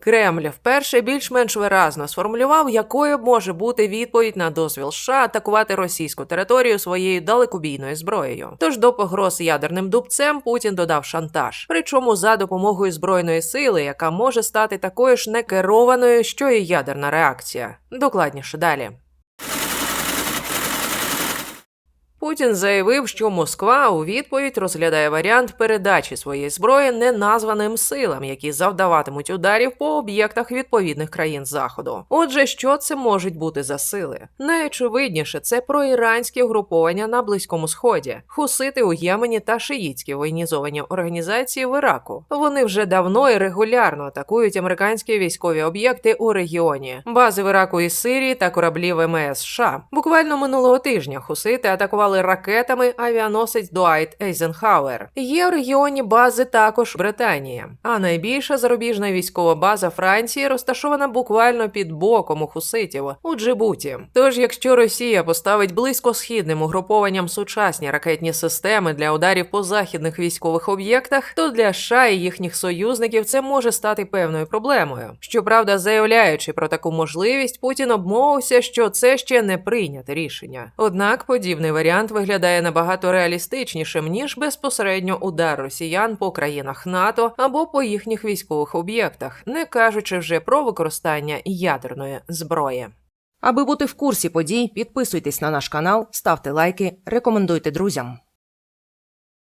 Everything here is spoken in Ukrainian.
Кремль вперше більш-менш виразно сформулював, якою може бути відповідь на дозвіл США атакувати російську територію своєю далекобійною зброєю. Тож до погроз ядерним дубцем Путін додав шантаж, причому за допомогою збройної сили, яка може стати такою ж некерованою, що і ядерна реакція. Докладніше далі. Путін заявив, що Москва у відповідь розглядає варіант передачі своєї зброї неназваним силам, які завдаватимуть ударів по об'єктах відповідних країн заходу. Отже, що це можуть бути за сили? Найочевидніше це проіранські угруповання на близькому сході, хусити у Ємені та шиїцькі воєнізовані організації в Іраку. Вони вже давно і регулярно атакують американські військові об'єкти у регіоні, бази в Іраку і Сирії та кораблі ВМС США. Буквально минулого тижня хусити атакували ракетами авіаносець Дуайт Ейзенхауер. Є в регіоні бази також Британії. А найбільша зарубіжна військова база Франції розташована буквально під боком у хуситів у Джибуті. Тож, якщо Росія поставить близько східним угрупованням сучасні ракетні системи для ударів по західних військових об'єктах, то для США і їхніх союзників це може стати певною проблемою. Щоправда, заявляючи про таку можливість, Путін обмовився, що це ще не прийняте рішення. Однак подібний варіант виглядає набагато реалістичнішим ніж безпосередньо удар росіян по країнах НАТО або по їхніх військових об'єктах, не кажучи вже про використання ядерної зброї. Аби бути в курсі подій, підписуйтесь на наш канал, ставте лайки, рекомендуйте друзям.